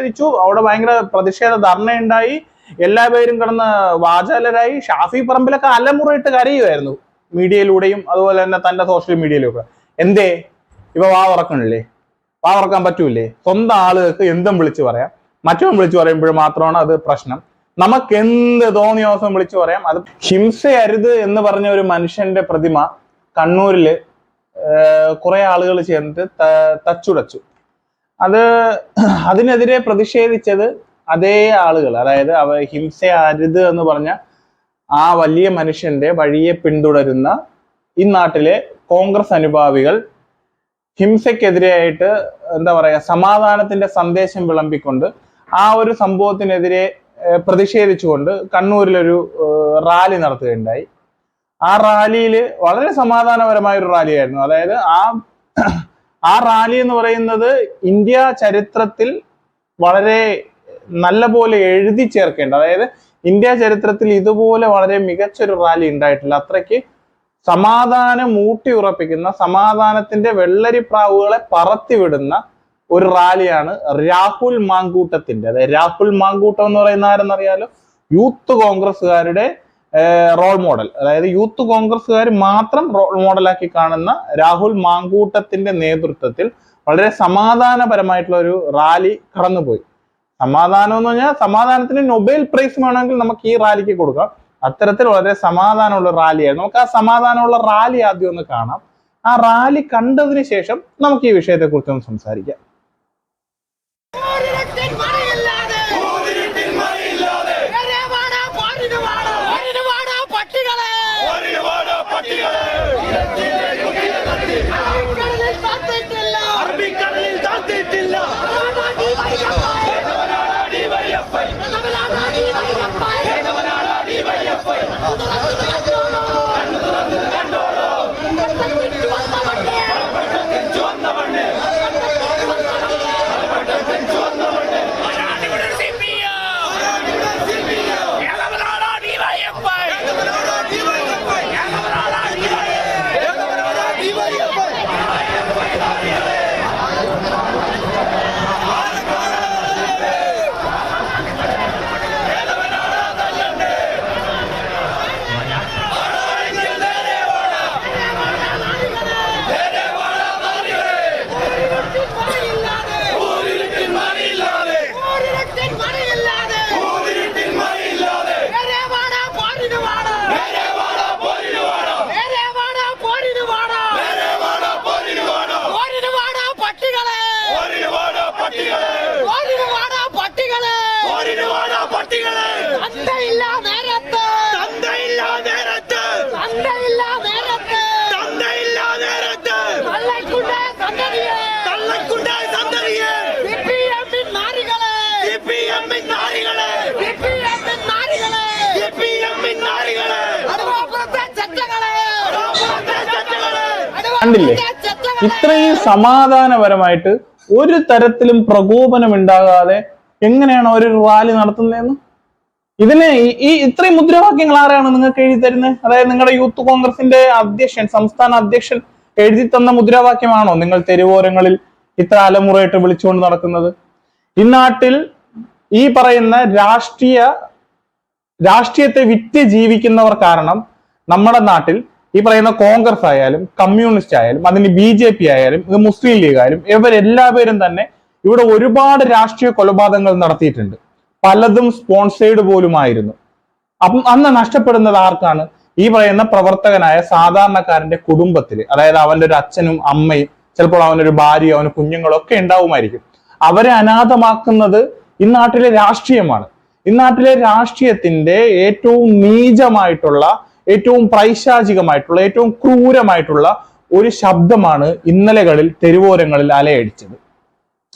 പ്രതിഷേധിച്ചു അവിടെ ഭയങ്കര പ്രതിഷേധ ധർണയുണ്ടായി. എല്ലാ പേരും കിടന്ന് വാചാലരായി. ഷാഫി പറമ്പിലൊക്കെ അലമുറയിട്ട് കരയുമായിരുന്നു. മീഡിയയിലൂടെയും അതുപോലെ തന്നെ തന്റെ സോഷ്യൽ മീഡിയയിലൂടെ എന്തേ? ഇപ്പൊ വാ തുറക്കണില്ലേ? വാ തുറക്കാൻ പറ്റൂലേ സ്വന്തം ആളുകൾക്ക് എന്തും വിളിച്ചു പറയാം. മറ്റൊന്നും വിളിച്ചു പറയുമ്പോൾ മാത്രമാണ് അത് പ്രശ്നം. നമുക്ക് എന്ത് തോന്നിയ ദിവസം വിളിച്ചു പറയാം. അത് ഹിംസയരുത് എന്ന് പറഞ്ഞ ഒരു മനുഷ്യന്റെ പ്രതിമ കണ്ണൂരിൽ കുറെ ആളുകൾ ചേർന്നിട്ട് തച്ചുടച്ചു. അത് അതിനെതിരെ പ്രതിഷേധിച്ചത് അതേ ആളുകൾ അതായത് അവ ഹിംസ അരുത് എന്ന് പറഞ്ഞ ആ വലിയ മനുഷ്യന്റെ വഴിയെ പിന്തുടരുന്ന ഈ നാട്ടിലെ കോൺഗ്രസ് അനുഭാവികൾ ഹിംസയ്ക്കെതിരെയായിട്ട് എന്താ പറയുക സമാധാനത്തിന്റെ സന്ദേശം വിളമ്പിക്കൊണ്ട് ആ ഒരു സംഭവത്തിനെതിരെ പ്രതിഷേധിച്ചുകൊണ്ട് കണ്ണൂരിലൊരു റാലി നടത്തുകയുണ്ടായി. ആ റാലിയിൽ വളരെ സമാധാനപരമായ ഒരു റാലിയായിരുന്നു. അതായത് ആ ആ റാലി എന്ന് പറയുന്നത് ഇന്ത്യ ചരിത്രത്തിൽ വളരെ നല്ല പോലെ എഴുതി ചേർക്കേണ്ട അതായത് ഇന്ത്യ ചരിത്രത്തിൽ ഇതുപോലെ വളരെ മികച്ചൊരു റാലി ഉണ്ടായിട്ടില്ല. അത്രയ്ക്ക് സമാധാനം ഊട്ടി ഉറപ്പിക്കുന്ന സമാധാനത്തിന്റെ വെള്ളരിപ്രാവുകളെ പറത്തിവിടുന്ന ഒരു റാലിയാണ് രാഹുൽ മാങ്കൂട്ടത്തിന്റെ. അതായത് രാഹുൽ മാങ്കൂട്ടം എന്ന് പറയുന്ന ആരെന്നറിയാലോ? യൂത്ത് കോൺഗ്രസ്സുകാരുടെ റോൾ മോഡൽ അതായത് യൂത്ത് കോൺഗ്രസ്സുകാർ മാത്രം റോൾ മോഡലാക്കി കാണുന്ന രാഹുൽ മാങ്കൂട്ടത്തിന്റെ നേതൃത്വത്തിൽ വളരെ സമാധാനപരമായിട്ടുള്ള ഒരു റാലി കടന്നുപോയി. സമാധാനം എന്ന് പറഞ്ഞാൽ സമാധാനത്തിന് നൊബേൽ പ്രൈസ് വേണമെങ്കിൽ നമുക്ക് ഈ റാലിക്ക് കൊടുക്കാം. അത്തരത്തിൽ വളരെ സമാധാനമുള്ള റാലിയായിരുന്നു നമുക്ക് ആ സമാധാനമുള്ള റാലി ആദ്യം ഒന്ന് കാണാം. ആ റാലി കണ്ടതിന് ശേഷം നമുക്ക് ഈ വിഷയത്തെ കുറിച്ച് ഒന്ന് സംസാരിക്കാം. അറബിക്കടലിൽ കണ്ടില്ലേ? ഇത്രയും സമാധാനപരമായിട്ട് ഒരു തരത്തിലും പ്രകോപനം ഉണ്ടാകാതെ എങ്ങനെയാണ് ഒരു റാലി നടത്തുന്നതെന്ന്? ഇതിനെ ഈ- ഇത്രയും മുദ്രാവാക്യങ്ങൾ ആരാണ് നിങ്ങൾക്ക് എഴുതി തരുന്നത്? അതായത് നിങ്ങളുടെ യൂത്ത് കോൺഗ്രസിന്റെ അധ്യക്ഷൻ സംസ്ഥാന അധ്യക്ഷൻ എഴുതി തന്ന മുദ്രാവാക്യമാണോ നിങ്ങൾ തെരുവോരങ്ങളിൽ ഇത്ര അലമുറയിട്ട് വിളിച്ചുകൊണ്ട് നടക്കുന്നത്? ഇന്നാട്ടിൽ നാട്ടിൽ ഈ പറയുന്ന രാഷ്ട്രീയ രാഷ്ട്രീയത്തെ വിറ്റ് ജീവിക്കുന്നവർ കാരണം നമ്മുടെ നാട്ടിൽ ഈ പറയുന്ന കോൺഗ്രസ് ആയാലും കമ്മ്യൂണിസ്റ്റ് ആയാലും അതിന് ബി ജെ പി ആയാലും ഇത് മുസ്ലിം ലീഗ് ആയാലും ഇവരെല്ലാവരും തന്നെ ഇവിടെ ഒരുപാട് രാഷ്ട്രീയ കൊലപാതകങ്ങൾ നടത്തിയിട്ടുണ്ട്. പലതും സ്പോൺസേഡ് പോലുമായിരുന്നു. അപ്പം അന്ന് നഷ്ടപ്പെടുന്നത് ആർക്കാണ്? ഈ പറയുന്ന പ്രവർത്തകനായ സാധാരണക്കാരന്റെ കുടുംബത്തിൽ അതായത് അവന്റെ ഒരു അച്ഛനും അമ്മയും ചിലപ്പോൾ അവനൊരു ഭാര്യയും അവന് കുഞ്ഞുങ്ങളും ഒക്കെ ഉണ്ടാവുമായിരിക്കും. അവരെ അനാഥമാക്കുന്നത് ഇന്നാട്ടിലെ നാട്ടിലെ രാഷ്ട്രീയമാണ്. ഇന്നാട്ടിലെ നാട്ടിലെ രാഷ്ട്രീയത്തിന്റെ ഏറ്റവും നീചമായിട്ടുള്ള ഏറ്റവും പൈശാചികമായിട്ടുള്ള ഏറ്റവും ക്രൂരമായിട്ടുള്ള ഒരു ശബ്ദമാണ് ഇന്നലകളിൽ തെരുവോരങ്ങളിൽ അലയടിച്ചത്.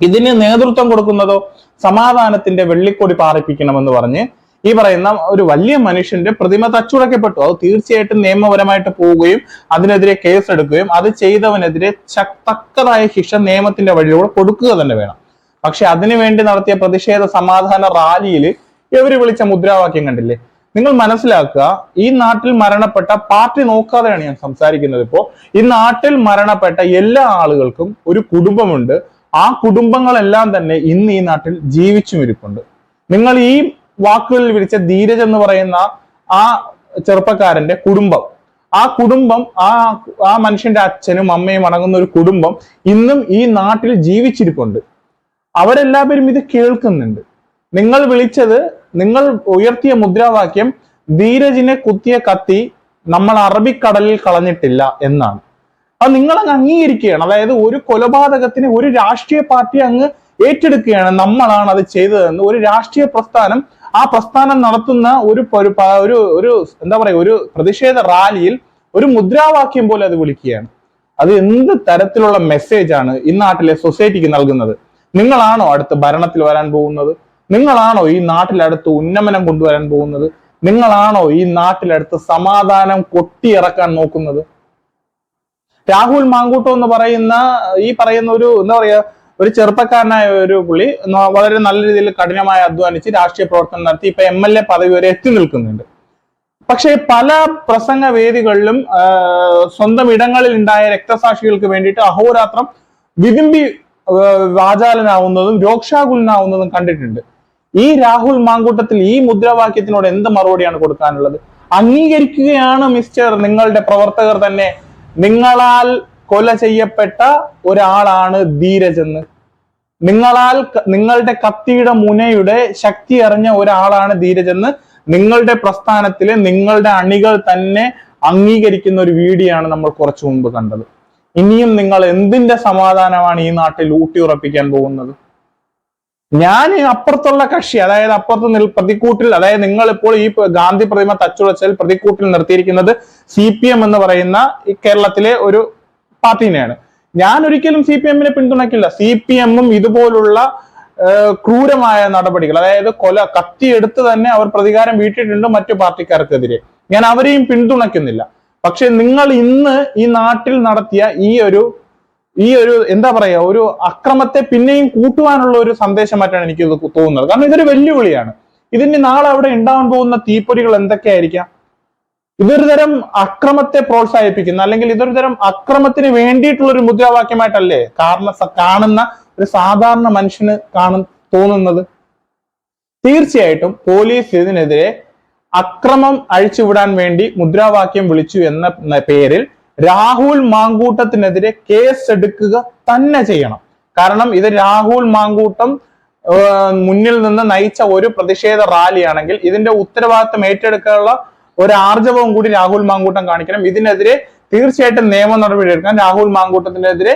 ഇതിന് നേതൃത്വം കൊടുക്കുന്നതോ സമാധാനത്തിന്റെ വെള്ളിക്കൊടി പാറിപ്പിക്കണമെന്ന് പറഞ്ഞ് ഈ പറയുന്ന ഒരു വലിയ മനുഷ്യന്റെ പ്രതിമ തച്ചുടക്കപ്പെട്ടു അത് തീർച്ചയായിട്ടും നിയമപരമായിട്ട് പോവുകയും അതിനെതിരെ കേസെടുക്കുകയും അത് ചെയ്തവനെതിരെ ശക്തക്കതായ തക്കതായ ശിക്ഷ നിയമത്തിന്റെ വഴിയിലൂടെ കൊടുക്കുക തന്നെ വേണം. പക്ഷെ അതിനുവേണ്ടി നടത്തിയ പ്രതിഷേധ സമാധാന റാലിയിൽ എവര് വിളിച്ച മുദ്രാവാക്യം കണ്ടില്ലേ? നിങ്ങൾ മനസ്സിലാക്കുക ഈ നാട്ടിൽ മരണപ്പെട്ട പാർട്ടി നോക്കാതെയാണ് ഞാൻ സംസാരിക്കുന്നത് ഇപ്പോ. ഈ നാട്ടിൽ മരണപ്പെട്ട എല്ലാ ആളുകൾക്കും ഒരു കുടുംബമുണ്ട്. ആ കുടുംബങ്ങളെല്ലാം തന്നെ ഇന്ന് ഈ നാട്ടിൽ ജീവിച്ചും ഇരിപ്പുണ്ട്. നിങ്ങൾ ഈ വാക്കുകളിൽ വിളിച്ച ധീരജ് എന്ന് പറയുന്ന ആ ചെറുപ്പക്കാരന്റെ കുടുംബം ആ കുടുംബം ആ ആ മനുഷ്യന്റെ അച്ഛനും അമ്മയും അടങ്ങുന്ന ഒരു കുടുംബം ഇന്നും ഈ നാട്ടിൽ ജീവിച്ചിരിപ്പുണ്ട്. അവരെല്ലാവരും ഇത് കേൾക്കുന്നുണ്ട്. നിങ്ങൾ വിളിച്ചത് നിങ്ങൾ ഉയർത്തിയ മുദ്രാവാക്യം ധീരജിനെ കുത്തിയ കത്തി നമ്മൾ അറബിക്കടലിൽ കളഞ്ഞിട്ടില്ല എന്നാണ്. അത് നിങ്ങൾ അങ്ങ് അംഗീകരിക്കുകയാണ്. അതായത് ഒരു കൊലപാതകത്തിന് ഒരു രാഷ്ട്രീയ പാർട്ടി അങ്ങ് ഏറ്റെടുക്കുകയാണ് നമ്മളാണ് അത് ചെയ്തതെന്ന്. ഒരു രാഷ്ട്രീയ പ്രസ്ഥാനം ആ പ്രസ്ഥാനം നടത്തുന്ന ഒരു ഒരു ഒരു എന്താ പറയുക ഒരു പ്രതിഷേധ റാലിയിൽ ഒരു മുദ്രാവാക്യം പോലെ അത് വിളിക്കുകയാണ്. അത് എന്ത് തരത്തിലുള്ള മെസ്സേജാണ് ഈ നാട്ടിലെ സൊസൈറ്റിക്ക് നൽകുന്നത്? നിങ്ങളാണോ അടുത്ത് ഭരണത്തിൽ വരാൻ പോകുന്നത്? നിങ്ങളാണോ ഈ നാട്ടിലടുത്ത് ഉന്നമനം കൊണ്ടുവരാൻ പോകുന്നത്? നിങ്ങളാണോ ഈ നാട്ടിലടുത്ത് സമാധാനം കൊട്ടിയിറക്കാൻ നോക്കുന്നത്? രാഹുൽ മാങ്കൂട്ടോ എന്ന് പറയുന്ന ഈ പറയുന്ന ഒരു എന്താ പറയാ ഒരു ചെറുപ്പക്കാരനായ ഒരു പുള്ളി വളരെ നല്ല രീതിയിൽ കഠിനമായി അധ്വാനിച്ച് രാഷ്ട്രീയ പ്രവർത്തനം നടത്തി ഇപ്പൊ എം എൽ എ പദവി വരെ എത്തി നിൽക്കുന്നുണ്ട്. പക്ഷേ പല പ്രസംഗ വേദികളിലും സ്വന്തം ഇടങ്ങളിൽ ഉണ്ടായ രക്തസാക്ഷികൾക്ക് വേണ്ടിയിട്ട് അഹോരാത്രം വിതുമ്പി വാചാലനാവുന്നതും രോക്ഷാകുലനാവുന്നതും കണ്ടിട്ടുണ്ട്. ഈ രാഹുൽ മാങ്കൂട്ടത്തിൽ ഈ മുദ്രാവാക്യത്തിനോട് എന്ത് മറുപടിയാണ് കൊടുക്കാനുള്ളത്? അംഗീകരിക്കുകയാണ് മിസ്റ്റർ നിങ്ങളുടെ പ്രവർത്തകർ തന്നെ. നിങ്ങളാൽ കൊല ചെയ്യപ്പെട്ട ഒരാളാണ് ധീരജ് എന്ന്. നിങ്ങളാൽ നിങ്ങളുടെ കത്തിയുടെ മുനയുടെ ശക്തി അറിഞ്ഞ ഒരാളാണ് ധീരജ് എന്ന് നിങ്ങളുടെ പ്രസ്ഥാനത്തിലെ നിങ്ങളുടെ അണികൾ തന്നെ അംഗീകരിക്കുന്ന ഒരു വീഡിയോ ആണ് നമ്മൾ കുറച്ചു മുമ്പ് കണ്ടത്. ഇനിയും നിങ്ങൾ എന്തിന്റെ സമാധാനമാണ് ഈ നാട്ടിൽ ഊട്ടിയുറപ്പിക്കാൻ പോകുന്നത്? ഞാൻ അപ്പുറത്തുള്ള കക്ഷി അതായത് അപ്പുറത്ത് നിൽ പ്രതിക്കൂട്ടിൽ അതായത് നിങ്ങൾ ഇപ്പോൾ ഈ ഗാന്ധി പ്രതിമ തച്ചുടച്ചാൽ പ്രതിക്കൂട്ടിൽ നിർത്തിയിരിക്കുന്നത് സി പി എം എന്ന് പറയുന്ന ഈ കേരളത്തിലെ ഒരു പാർട്ടിനെയാണ്. ഞാൻ ഒരിക്കലും സി പി എമ്മിനെ പിന്തുണയ്ക്കില്ല. സി പി എമ്മും ഇതുപോലുള്ള ക്രൂരമായ നടപടികൾ അതായത് കൊല കത്തിയെടുത്ത് തന്നെ അവർ പ്രതികാരം വീട്ടിയിട്ടുണ്ട് മറ്റു പാർട്ടിക്കാർക്കെതിരെ. ഞാൻ അവരെയും പിന്തുണയ്ക്കുന്നില്ല. പക്ഷെ നിങ്ങൾ ഇന്ന് ഈ നാട്ടിൽ നടത്തിയ ഈ ഒരു ഈ ഒരു എന്താ പറയാ ഒരു അക്രമത്തെ പിന്നെയും കൂട്ടുവാനുള്ള ഒരു സന്ദേശമായിട്ടാണ് എനിക്ക് തോന്നുന്നത്. കാരണം ഇതൊരു വെല്ലുവിളിയാണ്. ഇതിന് നാളെ അവിടെ ഉണ്ടാവാൻ പോകുന്ന തീപ്പൊരികൾ എന്തൊക്കെയായിരിക്കാം? ഇതൊരു തരം അക്രമത്തെ പ്രോത്സാഹിപ്പിക്കുന്ന. അല്ലെങ്കിൽ ഇതൊരു തരം അക്രമത്തിന് വേണ്ടിയിട്ടുള്ള ഒരു മുദ്രാവാക്യമായിട്ടല്ലേ കാരണം കാണുന്ന ഒരു സാധാരണ മനുഷ്യന് കാണും തോന്നുന്നത്? തീർച്ചയായിട്ടും പോലീസ് ഇതിനെതിരെ അക്രമം അഴിച്ചുവിടാൻ വേണ്ടി മുദ്രാവാക്യം വിളിച്ചു എന്ന പേരിൽ രാഹുൽ മാങ്കൂട്ടത്തിനെതിരെ കേസ് എടുക്കുക തന്നെ ചെയ്യണം. കാരണം ഇത് രാഹുൽ മാങ്കൂട്ടം മുന്നിൽ നിന്ന് നയിച്ച ഒരു പ്രതിഷേധ റാലിയാണെങ്കിൽ ഇതിന്റെ ഉത്തരവാദിത്വം ഏറ്റെടുക്കാനുള്ള ഒരു ആർജവവും കൂടി രാഹുൽ മാങ്കൂട്ടം കാണിക്കണം. ഇതിനെതിരെ തീർച്ചയായിട്ടും നിയമ നടപടി എടുക്കാൻ രാഹുൽ മാങ്കൂട്ടത്തിനെതിരെ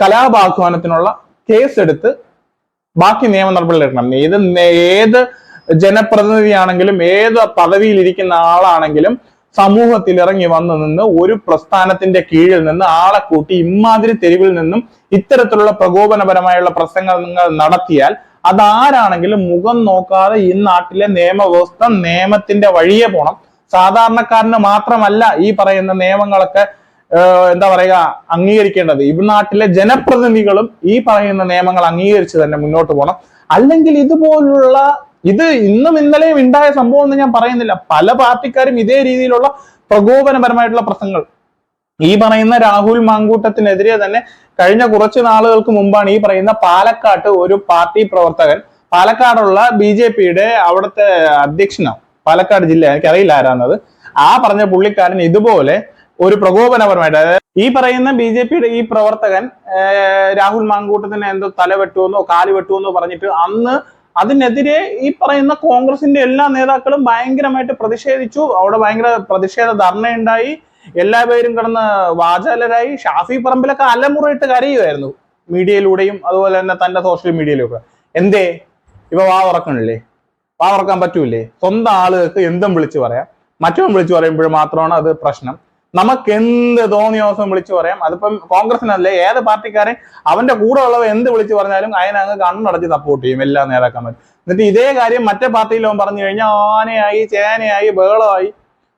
കലാപാഹ്വാനത്തിനുള്ള കേസ് എടുത്ത് ബാക്കി നിയമ നടപടികൾ എടുക്കണം. ഏത് ഏത് ജനപ്രതിനിധിയാണെങ്കിലും ഏത് പദവിയിൽ ഇരിക്കുന്ന ആളാണെങ്കിലും സമൂഹത്തിൽ ഇറങ്ങി വന്നു നിന്ന് ഒരു പ്രസ്ഥാനത്തിന്റെ കീഴിൽ നിന്ന് ആളെ കൂട്ടി ഇമാതിരി തെരുവിൽ നിന്നും ഇത്തരത്തിലുള്ള പ്രകോപനപരമായുള്ള പ്രസംഗങ്ങൾ നടത്തിയാൽ അതാരാണെങ്കിലും മുഖം നോക്കാതെ ഈ നാട്ടിലെ നിയമവ്യവസ്ഥ നിയമത്തിന്റെ വഴിയെ പോണം. സാധാരണക്കാരന് മാത്രമല്ല ഈ പറയുന്ന നിയമങ്ങളൊക്കെ എന്താ പറയുക അംഗീകരിക്കേണ്ടത്. ഈ നാട്ടിലെ ജനപ്രതിനിധികളും ഈ പറയുന്ന നിയമങ്ങൾ അംഗീകരിച്ച് തന്നെ മുന്നോട്ട് പോകണം അല്ലെങ്കിൽ ഇതുപോലുള്ള ഇത് ഇന്നും ഇന്നലെയും ഉണ്ടായ സംഭവം എന്ന് ഞാൻ പറയുന്നില്ല. പല പാർട്ടിക്കാരും ഇതേ രീതിയിലുള്ള പ്രകോപനപരമായിട്ടുള്ള പ്രസംഗങ്ങൾ ഈ പറയുന്ന രാഹുൽ മാങ്കൂട്ടത്തിനെതിരെ തന്നെ കഴിഞ്ഞ കുറച്ച് നാളുകൾക്ക് മുമ്പാണ് ഈ പറയുന്ന പാലക്കാട്ട് ഒരു പാർട്ടി പ്രവർത്തകൻ പാലക്കാടുള്ള ബി ജെ പിയുടെ അവിടുത്തെ അധ്യക്ഷനോ പാലക്കാട് ജില്ല എനിക്കറിയില്ല ആരാന്നത് ആ പറഞ്ഞ പുള്ളിക്കാരൻ ഇതുപോലെ ഒരു പ്രകോപനപരമായിട്ട് അതായത് ഈ പറയുന്ന ബി ജെ പിയുടെ ഈ പ്രവർത്തകൻ രാഹുൽ മാങ്കൂട്ടത്തിന് എന്തോ തല വെട്ടുമെന്നോ കാൽ വെട്ടുമെന്നോ പറഞ്ഞിട്ട് അന്ന് അതിനെതിരെ ഈ പറയുന്ന കോൺഗ്രസിന്റെ എല്ലാ നേതാക്കളും ഭയങ്കരമായിട്ട് പ്രതിഷേധിച്ചു. അവിടെ ഭയങ്കര പ്രതിഷേധ ധർണയുണ്ടായി. എല്ലാവരും കിടന്ന് വാചാലരായി. ഷാഫി പറമ്പിലൊക്കെ അലമുറയിട്ട് കരയുമായിരുന്നു. മീഡിയയിലൂടെയും അതുപോലെ തന്നെ തന്റെ സോഷ്യൽ മീഡിയയിലൊക്കെ. എന്തേ? ഇപ്പൊ വാ ഉറക്കണില്ലേ വാ ഉറക്കാൻ പറ്റൂലേ സ്വന്തം ആളുകൾക്ക് എന്തും വിളിച്ചു പറയാം. മറ്റൊന്നും വിളിച്ചു പറയുമ്പോൾ മാത്രമാണ് അത് പ്രശ്നം. നമുക്ക് എന്ത് തോന്നിയ ദിവസം വിളിച്ചു പറയാം? അതിപ്പം കോൺഗ്രസിനല്ലേ ഏത് പാർട്ടിക്കാരെ അവന്റെ കൂടെ ഉള്ളവ എന്ത് വിളിച്ചു പറഞ്ഞാലും അതിനങ്ങ് കണ്ണടച്ച് സപ്പോർട്ട് ചെയ്യും എല്ലാ നേതാക്കന്മാരും. എന്നിട്ട് ഇതേ കാര്യം മറ്റേ പാർട്ടിയിലും പറഞ്ഞു കഴിഞ്ഞാൽ ആനയായി ചേനയായി ബഹളമായി.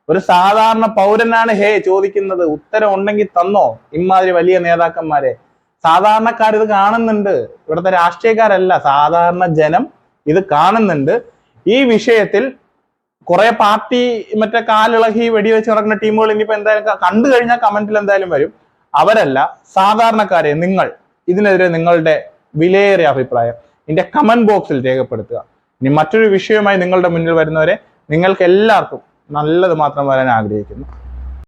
ഒരു സാധാരണ പൗരനാണ് ഹേ ചോദിക്കുന്നത് ഉത്തരം ഉണ്ടെങ്കിൽ തന്നോ? ഇമാതിരി വലിയ നേതാക്കന്മാരെ. സാധാരണക്കാർ ഇത് കാണുന്നുണ്ട്. ഇവിടുത്തെ രാഷ്ട്രീയക്കാരല്ല സാധാരണ ജനം ഇത് കാണുന്നുണ്ട്. ഈ വിഷയത്തിൽ കുറെ പാർട്ടി മറ്റേ കാലിളകി വെടിവെച്ച് നടക്കുന്ന ടീമുകൾ ഇനിയിപ്പോ എന്തായാലും കണ്ടു കഴിഞ്ഞാൽ കമന്റിൽ എന്തായാലും വരും. അവരല്ല സാധാരണക്കാരെ നിങ്ങൾ ഇതിനെതിരെ നിങ്ങളുടെ വിലയേറിയ അഭിപ്രായം ഇതിന്റെ കമന്റ് ബോക്സിൽ രേഖപ്പെടുത്തുക. ഇനി മറ്റൊരു വിഷയവുമായി നിങ്ങളുടെ മുന്നിൽ വരുന്നവരെ നിങ്ങൾക്ക് എല്ലാവർക്കും നല്ലത് മാത്രം വരാൻ ആഗ്രഹിക്കുന്നു.